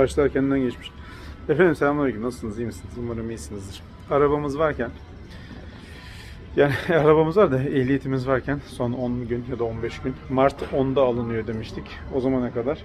saçlar kendinden geçmiş. Efendim selamünaleyküm. Nasılsınız? iyi misiniz? Umarım iyisinizdir. Arabamız varken yani arabamız var da ehliyetimiz varken son 10 gün ya da 15 gün Mart 10'da alınıyor demiştik. O zamana kadar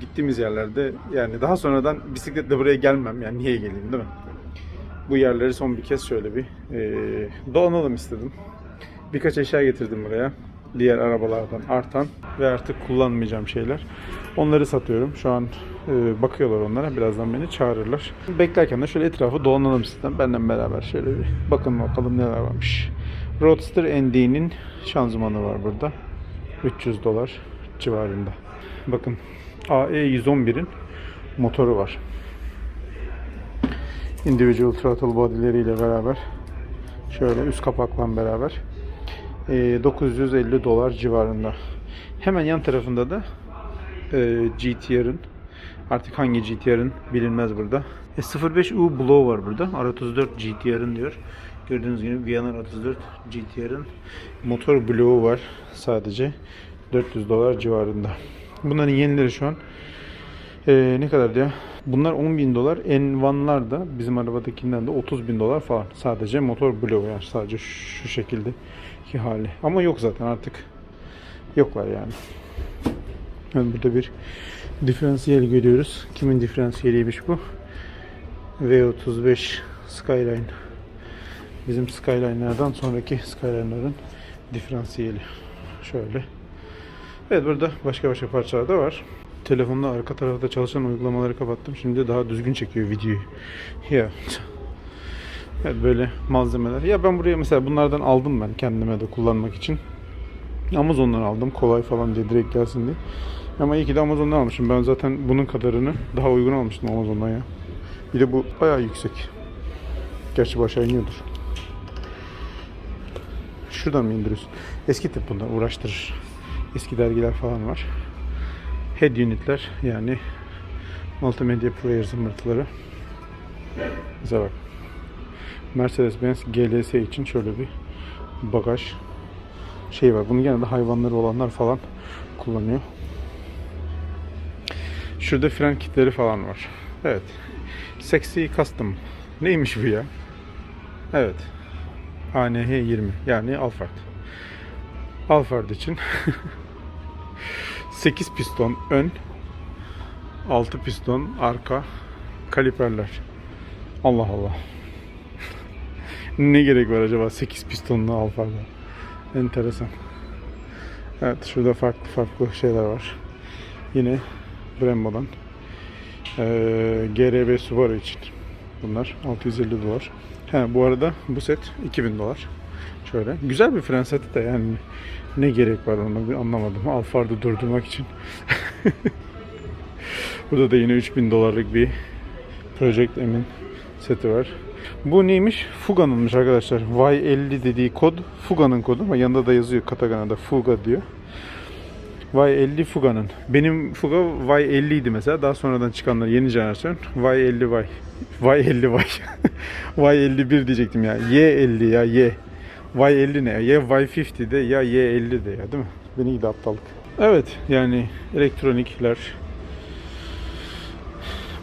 gittiğimiz yerlerde yani daha sonradan bisikletle buraya gelmem yani niye geleyim değil mi? Bu yerleri son bir kez şöyle bir eee dolanalım istedim. Birkaç eşya getirdim buraya. Diğer arabalardan artan ve artık kullanmayacağım şeyler. Onları satıyorum. Şu an e, bakıyorlar onlara. Birazdan beni çağırırlar. Beklerken de şöyle etrafı dolanalım sizden. Benden beraber şöyle bir bakın bakalım neler varmış. Roadster ND'nin şanzımanı var burada. 300 dolar civarında. Bakın AE 111'in motoru var. Individual throttle body'leriyle beraber şöyle üst kapakla beraber 950 dolar civarında. Hemen yan tarafında da e, GTR'ın artık hangi GTR'ın bilinmez burada. E, 05U Blow var burada. R34 GTR'ın diyor. Gördüğünüz gibi Vianar 34 GTR'ın motor bloğu var sadece. 400 dolar civarında. Bunların yenileri şu an e, ne kadar diyor? Bunlar 10 bin dolar. N1'lar da bizim arabadakinden de 30 bin dolar falan. Sadece motor bloğu yani sadece şu şekilde ki hali. Ama yok zaten artık. Yoklar yani. Yani burada bir diferansiyel görüyoruz. Kimin diferansiyeliymiş bu? V35 Skyline. Bizim Skyline'lerden sonraki Skyline'ların diferansiyeli. Şöyle. Evet burada başka başka parçalar da var. Telefonda arka tarafta çalışan uygulamaları kapattım. Şimdi daha düzgün çekiyor videoyu. Ya. Evet böyle malzemeler. Ya ben buraya mesela bunlardan aldım ben kendime de kullanmak için. Amazon'dan aldım kolay falan diye direkt gelsin diye. Ama iyi ki de Amazon'dan almışım. Ben zaten bunun kadarını daha uygun almıştım Amazon'dan ya. Bir de bu bayağı yüksek. Gerçi başa iniyordur. Şuradan mı indiriyorsun? Eski tip bunlar uğraştırır. Eski dergiler falan var. Head unitler yani multimedia player zımbırtıları. Bize bak. Mercedes-Benz GLS için şöyle bir bagaj şey var. Bunu genelde hayvanları olanlar falan kullanıyor. Şurada fren kitleri falan var. Evet. Sexy Custom. Neymiş bu ya? Evet. ANH 20 yani Alphard. Alphard için 8 piston ön 6 piston arka kaliperler. Allah Allah. Ne gerek var acaba 8 pistonlu Alphard'a? Enteresan. Evet şurada farklı farklı şeyler var. Yine Brembo'dan. Ee, GRB Subaru için. Bunlar 650 dolar. He, bu arada bu set 2000 dolar. Şöyle. Güzel bir fren seti de yani ne gerek var ona bir anlamadım. Alphard'ı durdurmak için. Burada da yine 3000 dolarlık bir Project M'in seti var. Bu neymiş? Fuga'nınmış arkadaşlar. Y50 dediği kod Fuga'nın kodu ama yanında da yazıyor Katagana'da Fuga diyor. Y50 Fuga'nın. Benim Fuga Y50 idi mesela. Daha sonradan çıkanlar yeni jenerasyon Y50Y. Y50Y. Y51 diyecektim ya. Y50 ya Y. Y50 ne? Ya Y50 de ya Y50 de ya değil mi? Beni gidi aptallık. Evet yani elektronikler.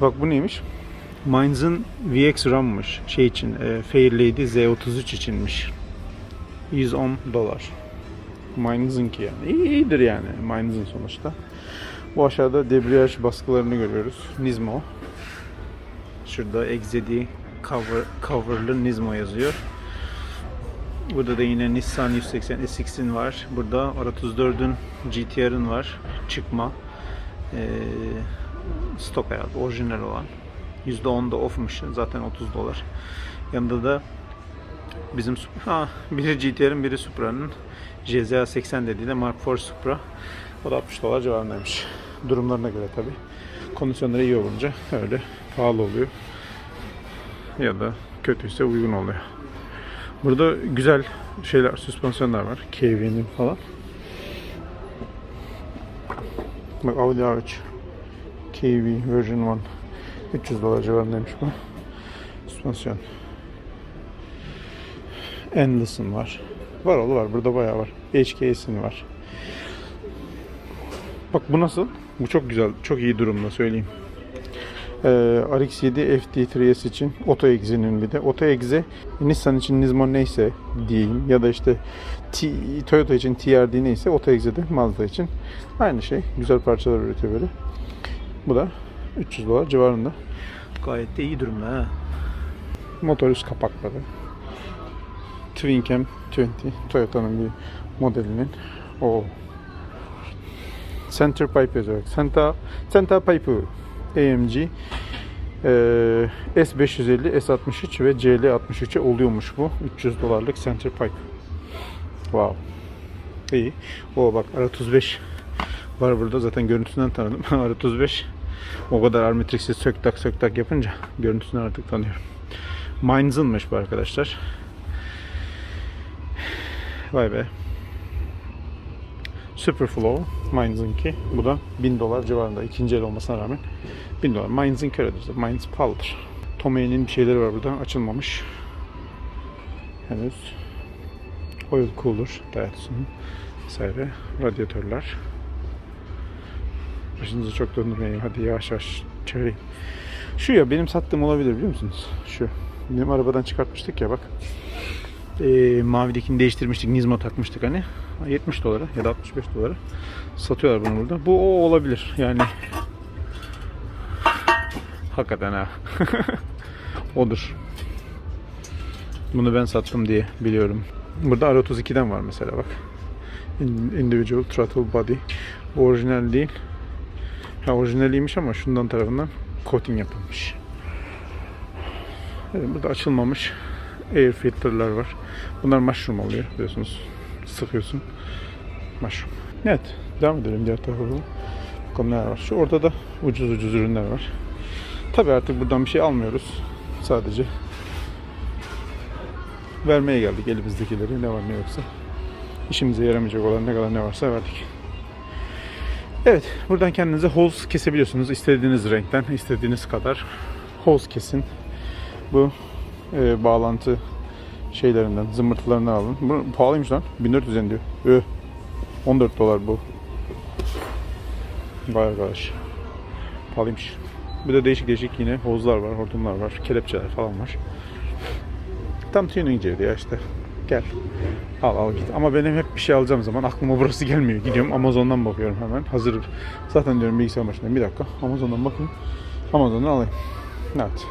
Bak bu neymiş? Mainz'ın VX RAM'mış. Şey için, e, Fairlady Z33 içinmiş. 110 dolar. Mainz'ınki yani. İyi, iyidir yani Mainz'ın sonuçta. Bu aşağıda debriyaj baskılarını görüyoruz. Nismo. Şurada XZD cover, coverlı Nismo yazıyor. Burada da yine Nissan 180 SX'in var. Burada R34'ün GTR'ın var. Çıkma. Ee, stok hayat, orijinal olan. %10 da off'muş. Zaten 30 dolar. Yanında da bizim ha, biri GTR'ın biri Supra'nın JZA 80 dediği de Mark IV Supra. O da 60 dolar civarındaymış. Durumlarına göre tabi. Kondisyonları iyi olunca öyle pahalı oluyor. Ya da kötüyse uygun oluyor. Burada güzel şeyler, süspansiyonlar var. KV'nin falan. Bak Audi A3 KV version 1 300 dolar civarındaymış bu. Süspansiyon. Endless'ın var. Var oğlu var. Burada bayağı var. HKS'in var. Bak bu nasıl? Bu çok güzel. Çok iyi durumda söyleyeyim. Ee, RX-7 FD3S için Auto Exe'nin bir de. Auto Exe Nissan için Nismo neyse diyeyim ya da işte T, Toyota için TRD neyse Auto Exe'de Mazda için aynı şey. Güzel parçalar üretiyor böyle. Bu da 300 dolar civarında. Gayet de iyi durumda ha. Motor üst kapakları. Twin Cam 20 Toyota'nın bir modelinin o Center Pipe yazıyor. Center, Center Pipe AMG eee, S550, S63 ve CL63'e oluyormuş bu. 300 dolarlık Center Pipe. Wow. İyi. O bak R35 var burada. Zaten görüntüsünden tanıdım. R35 o kadar Armatrix'i sök tak sök tak yapınca görüntüsünden artık tanıyorum. Mainz'ınmış bu arkadaşlar. Vay be. Superflow Mainz'ınki. Bu da 1000 dolar civarında. ikinci el olmasına rağmen 1000 dolar. Mainz'ın öyledir. zaten. Mainz pahalıdır. Tomei'nin bir şeyleri var burada. Açılmamış. Henüz. Oil cooler. Daihatsu'nun vesaire. Radyatörler. Başınızı çok döndürmeyin. Hadi yavaş yavaş çevireyim. Şu ya benim sattığım olabilir biliyor musunuz? Şu. Benim arabadan çıkartmıştık ya bak. Ee, mavidekini değiştirmiştik. Nismo takmıştık hani. 70 dolara ya da 65 dolara satıyorlar bunu burada. Bu o olabilir. Yani hakikaten ha. Odur. Bunu ben sattım diye biliyorum. Burada R32'den var mesela bak. In- Individual Throttle Body. Bu orijinal değil. Ha orijinaliymiş ama şundan tarafından coating yapılmış. Evet, burada açılmamış air filter'lar var. Bunlar mushroom oluyor biliyorsunuz. Sıkıyorsun. Mushroom. Evet. Devam edelim diğer tarafa doğru. Bakalım neler var. Şu orada da ucuz ucuz ürünler var. Tabi artık buradan bir şey almıyoruz. Sadece vermeye geldik elimizdekileri ne var ne yoksa. İşimize yaramayacak olan ne kadar ne varsa verdik. Evet, buradan kendinize hose kesebiliyorsunuz. İstediğiniz renkten, istediğiniz kadar hose kesin. Bu e, bağlantı şeylerinden, zımbırtılarını alın. Bu pahalıymış lan. 1400 yen diyor. Öh. 14 dolar bu. Vay arkadaş. Pahalıymış. Bir de değişik değişik yine hozlar var, hortumlar var, kelepçeler falan var. Tam tuningciydi ya işte. Gel. Al al git. Ama benim hep bir şey alacağım zaman aklıma burası gelmiyor. Gidiyorum Amazon'dan bakıyorum hemen. Hazır. Zaten diyorum bilgisayar başındayım. Bir dakika. Amazon'dan bakayım. Amazon'dan alayım. Evet.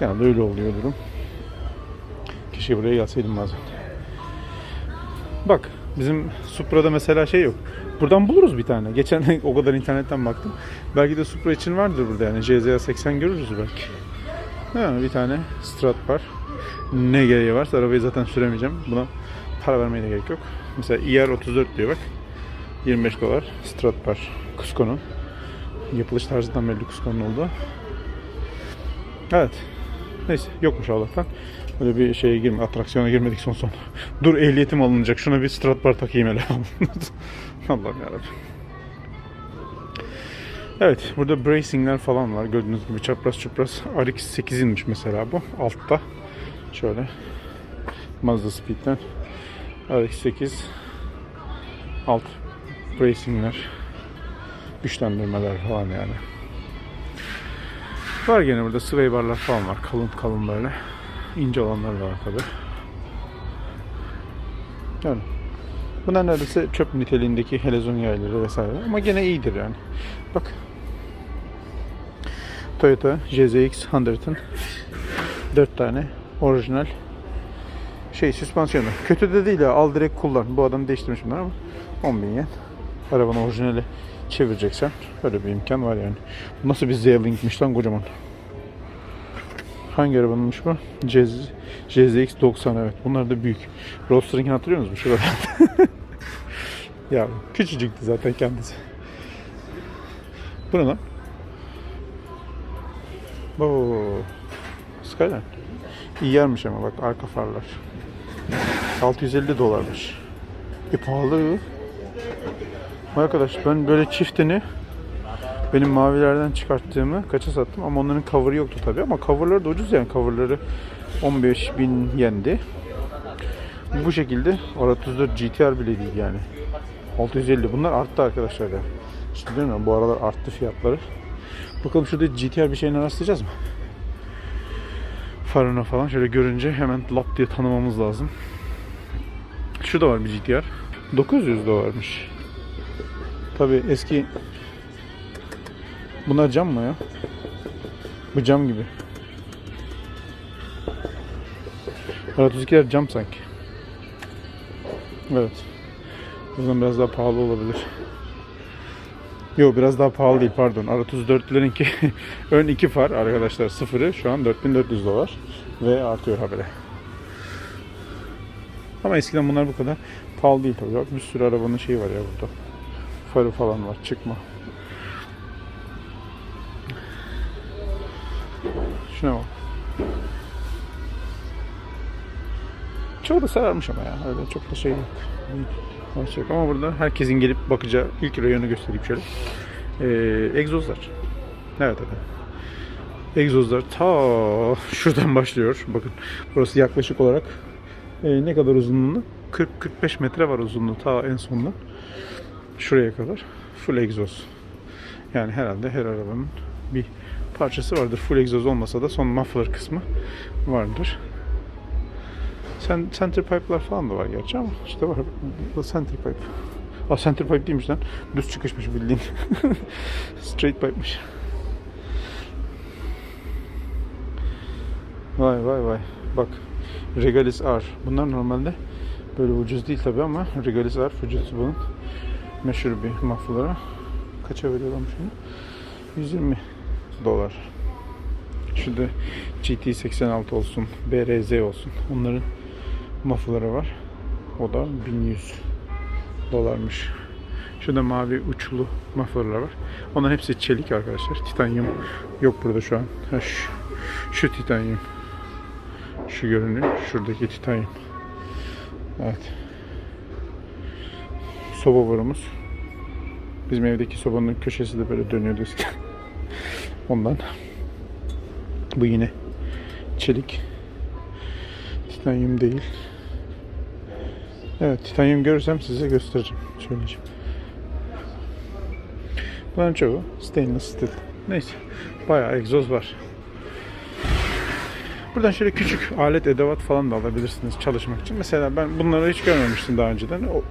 Genelde öyle oluyor durum. Keşke buraya gelseydim bazen. Bak bizim Supra'da mesela şey yok. Buradan buluruz bir tane. Geçen o kadar internetten baktım. Belki de Supra için vardır burada yani. CZA 80 görürüz belki. Ha, bir tane Strat var. Ne gereği varsa arabayı zaten süremeyeceğim. Buna para vermeye de gerek yok. Mesela IR34 diyor bak. 25 dolar. Strat var. Cusco'nun. Yapılış tarzından belli Cusco'nun oldu. Evet. Neyse yokmuş Allah'tan. Böyle bir şeye girme, atraksiyona girmedik son son. Dur ehliyetim alınacak. Şuna bir strat bar takayım hele. Allah'ım yarabbim. Evet, burada bracingler falan var. Gördüğünüz gibi çapraz çapraz. RX 8'inmiş mesela bu. Altta. Şöyle. Mazda Speed'den. RX 8. Alt bracingler. Güçlendirmeler falan yani. Var gene burada sway barlar falan var. Kalın kalın böyle. İnce olanlar da var tabi. Yani bunlar neredeyse çöp niteliğindeki helezon yayları vesaire. Ama gene iyidir yani. Bak. Toyota JZX 100'ın 4 tane orijinal şey süspansiyonu. Kötü de değil ya. Al direkt kullan. Bu adam değiştirmiş bunlar ama 10 bin yen. Arabanın orijinali çevireceksen böyle bir imkan var yani. Nasıl bir Z-Link'miş lan kocaman. Hangi arabanınmış bu? Cez, CZX 90 evet. Bunlar da büyük. Roadster'ınkini hatırlıyor musunuz? Şurada. ya küçücüktü zaten kendisi. Bu ne lan? Oo. Skyline. İyi yermiş ama bak arka farlar. 650 dolarmış. E pahalı. Arkadaş ben böyle çiftini benim mavilerden çıkarttığımı kaça sattım ama onların cover'ı yoktu tabi ama cover'ları da ucuz yani cover'ları 15 bin yendi. Bu şekilde R34 GTR bile değil yani. 650 bunlar arttı arkadaşlar ya. İşte ya bu aralar arttı fiyatları. Bakalım şurada GTR bir şeyine rastlayacağız mı? Farına falan şöyle görünce hemen lap diye tanımamız lazım. Şurada var bir GTR. 900 dolarmış. Tabi eski Bunlar cam mı ya? Bu cam gibi. R32'ler cam sanki. Evet. O zaman biraz daha pahalı olabilir. Yok biraz daha pahalı değil pardon. R34'lerinki ön iki far arkadaşlar sıfırı şu an 4400 dolar ve artıyor habere. Ama eskiden bunlar bu kadar pahalı değil tabii. Bak bir sürü arabanın şeyi var ya burada. Farı falan var çıkma. Çoğu da sararmış ama ya. Öyle çok da şey yok. Şey yok. Ama burada herkesin gelip bakacağı ilk rayonu göstereyim şöyle. Ee, egzozlar. Evet evet. Egzozlar ta şuradan başlıyor. Bakın burası yaklaşık olarak e, ne kadar uzunluğu? 40-45 metre var uzunluğu ta en sonuna. Şuraya kadar. Full egzoz. Yani herhalde her arabanın bir parçası vardır. Full egzoz olmasa da son muffler kısmı vardır. Center pipe'lar falan da var gerçi ama işte var. Bu center pipe. Aa center pipe değilmiş lan. Düz çıkışmış bildiğin. Straight pipe'mış. Vay vay vay. Bak. Regalis R. Bunlar normalde böyle ucuz değil tabi ama Regalis R Fujitsu'nun meşhur bir muffler'ı. Kaça veriyorlarmış bunu? 120 dolar. Şurada GT86 olsun, BRZ olsun. Onların muffler'ı var. O da 1100 dolarmış. Şurada mavi uçlu muffler'lar var. Onların hepsi çelik arkadaşlar. Titanyum yok burada şu an. Ha, şu, şu titanyum. Şu görünüyor. Şuradaki titanyum. Evet. Soba borumuz. Bizim evdeki sobanın köşesi de böyle dönüyordu eskiden. Ondan. Bu yine çelik. Titanyum değil. Evet, titanyum görürsem size göstereceğim. Söyleyeceğim. Bunların çoğu stainless steel. Neyse. Bayağı egzoz var. Buradan şöyle küçük alet edevat falan da alabilirsiniz çalışmak için. Mesela ben bunları hiç görmemiştim daha önceden. O,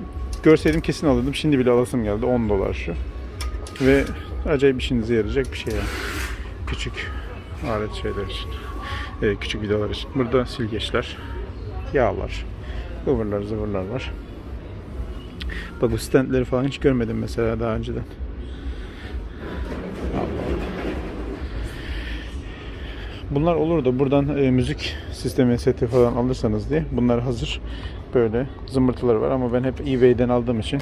görseydim kesin alırdım. Şimdi bile alasım geldi. 10 dolar şu. Ve acayip işinize yarayacak bir şey yani. Küçük alet şeyler için. Ee, küçük vidalar için. Burada silgeçler, yağlar, ıvırlar zıvırlar var. Bak bu standleri falan hiç görmedim mesela daha önceden. Bunlar olur da buradan e, müzik sistemi seti falan alırsanız diye bunlar hazır böyle zımbırtıları var ama ben hep eBay'den aldığım için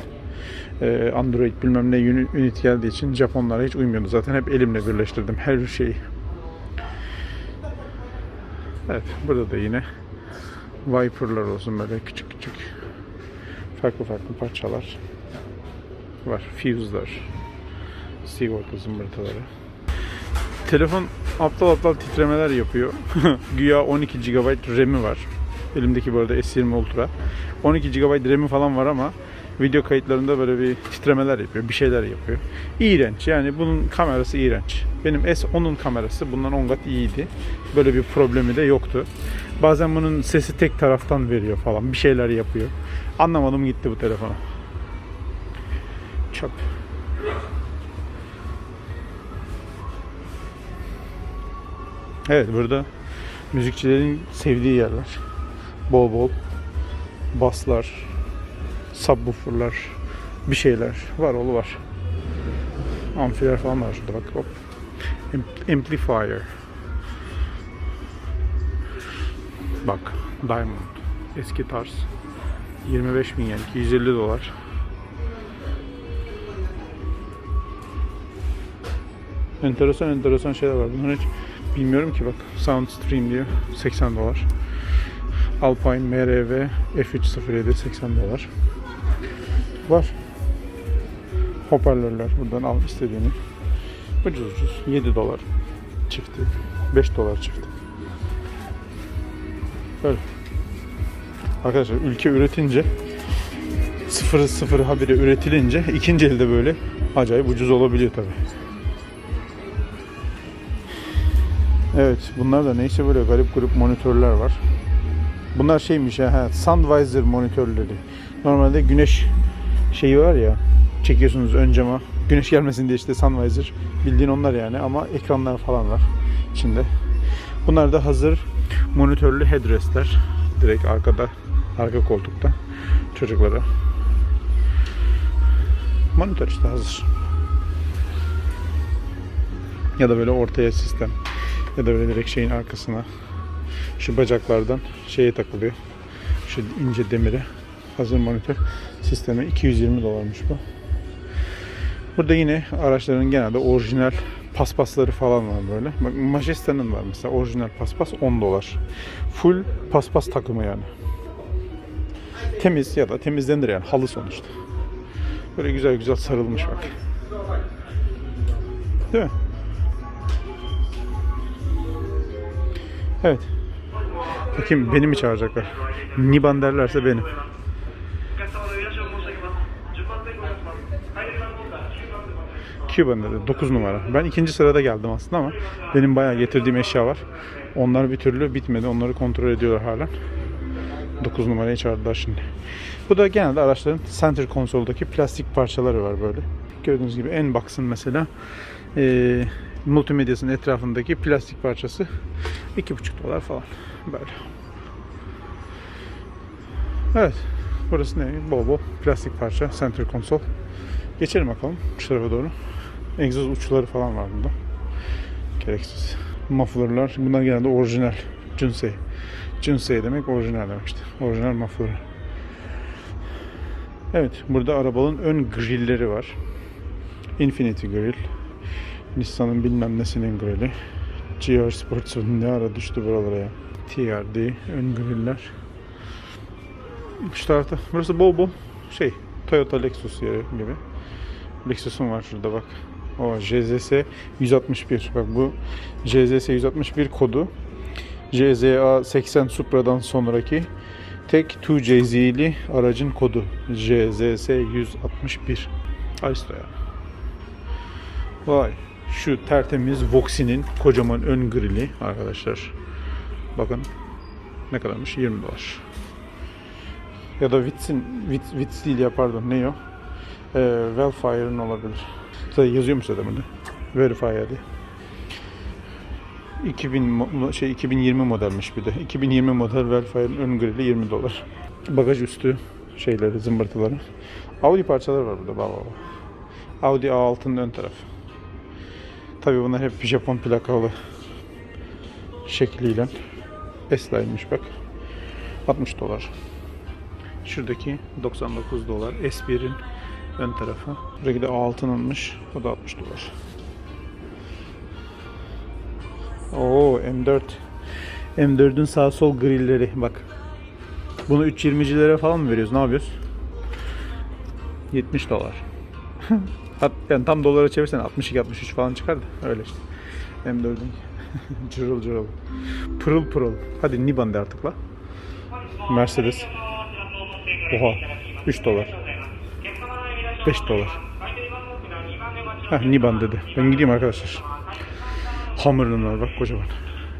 e, Android bilmem ne uni- unit geldiği için Japonlara hiç uymuyordu. Zaten hep elimle birleştirdim her şeyi. Evet burada da yine Viper'lar olsun böyle küçük küçük farklı farklı parçalar var. Fuse'lar sigorta zımbırtıları. Telefon aptal aptal titremeler yapıyor. Güya 12 GB RAM'i var. Elimdeki bu arada S20 Ultra. 12 GB RAM'i falan var ama video kayıtlarında böyle bir titremeler yapıyor, bir şeyler yapıyor. İğrenç. Yani bunun kamerası iğrenç. Benim S10'un kamerası bundan 10 kat iyiydi. Böyle bir problemi de yoktu. Bazen bunun sesi tek taraftan veriyor falan. Bir şeyler yapıyor. Anlamadım gitti bu telefona. Çöp. Evet burada müzikçilerin sevdiği yerler. Bol bol baslar, subwooferlar, bir şeyler var oğlu var. Amfiler falan var şurada bak hop. Am- Amplifier. Bak Diamond. Eski tarz. 25 bin yen. 250 dolar. Enteresan enteresan şeyler var. Bunları hiç bilmiyorum ki bak. Soundstream diyor. 80 dolar. Alpine MRV F307 80 dolar. Var. Hoparlörler. Buradan al istediğini. Ucuz ucuz. 7 dolar çifti. 5 dolar çifti. Böyle. Arkadaşlar ülke üretince sıfırı sıfırı habire üretilince ikinci elde böyle acayip ucuz olabiliyor tabi. Evet bunlar da neyse böyle garip grup monitörler var. Bunlar şeymiş ya, ha, Sunvisor monitörleri. Normalde güneş şeyi var ya, çekiyorsunuz ön cama. Güneş gelmesin diye işte Sunvisor. Bildiğin onlar yani ama ekranlar falan var içinde. Bunlar da hazır monitörlü headrestler. Direkt arkada, arka koltukta çocuklara. Monitör işte hazır. Ya da böyle ortaya sistem. Ya da böyle direkt şeyin arkasına şu bacaklardan şeye takılıyor. Şu ince demire hazır monitör sistemi 220 dolarmış bu. Burada yine araçların genelde orijinal paspasları falan var böyle. Bak Majesta'nın var mesela orijinal paspas 10 dolar. Full paspas takımı yani. Temiz ya da temizlenir yani halı sonuçta. Böyle güzel güzel sarılmış bak. Değil mi? Evet. Bakayım beni mi çağıracaklar? Niban derlerse benim. gözüküyor bende de 9 numara. Ben ikinci sırada geldim aslında ama benim bayağı getirdiğim eşya var. Onlar bir türlü bitmedi. Onları kontrol ediyorlar hala. 9 numarayı çağırdılar şimdi. Bu da genelde araçların center konsoldaki plastik parçaları var böyle. Gördüğünüz gibi en baksın mesela e, multimedyasının etrafındaki plastik parçası 2,5 dolar falan böyle. Evet. Burası ne? Bol bol plastik parça. Center konsol. Geçelim bakalım şu tarafa doğru. Egzoz uçları falan var bunda. Gereksiz. Mufflerlar. Bunlar genelde orijinal. Junsei. Junsei demek orijinal demek işte. Orijinal muffler. Evet. Burada arabanın ön grilleri var. Infinity Grill. Nissan'ın bilmem nesinin grilli. GR Sports'un ne ara düştü buralara ya. TRD ön griller. Şu tarafta. Burası bol bol şey. Toyota Lexus yeri gibi. Lexus'un var şurada bak. O JZS 161. Bak bu JZS 161 kodu. CZA 80 Supra'dan sonraki tek 2JZ'li aracın kodu. JZS 161. Aristo ya. Vay. Şu tertemiz Voxi'nin kocaman ön grili arkadaşlar. Bakın ne kadarmış? 20 dolar. Ya da Witz'in, Witz, Witz değil ya pardon ne o? Ee, Wellfire'ın olabilir. Zaten yazıyormuş zaten burada. Verifier diye. 2000 mo- şey 2020 modelmiş bir de. 2020 model Wellfire'ın ön grili 20 dolar. Bagaj üstü şeyleri, zımbırtıları. Audi parçaları var burada. Bak bak. Audi A6'nın ön tarafı. Tabii bunlar hep Japon plakalı şekliyle. Esra'ymış bak. 60 dolar. Şuradaki 99 dolar. S1'in ön tarafı. Buradaki de A6'nınmış. O da 60 dolar. Oo M4. M4'ün sağ sol grilleri bak. Bunu 3.20'cilere falan mı veriyoruz? Ne yapıyoruz? 70 dolar. Yani tam dolara çevirsen 62-63 falan çıkar da öyle işte. M4'ün cırıl cırıl. Pırıl pırıl. Hadi Niban de artık la. Mercedes. Oha. 3 dolar. 5 dolar. Heh, Niban dedi. Ben gideyim arkadaşlar. Hammer'ın var bak kocaman.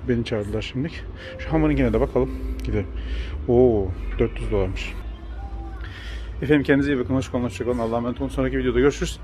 Beni çağırdılar şimdilik. Şu Hammer'ınkine de bakalım. Gidelim. Oo 400 dolarmış. Efendim kendinize iyi bakın. Hoşçakalın. Hoşçakalın. Allah'a emanet olun. Sonraki videoda görüşürüz.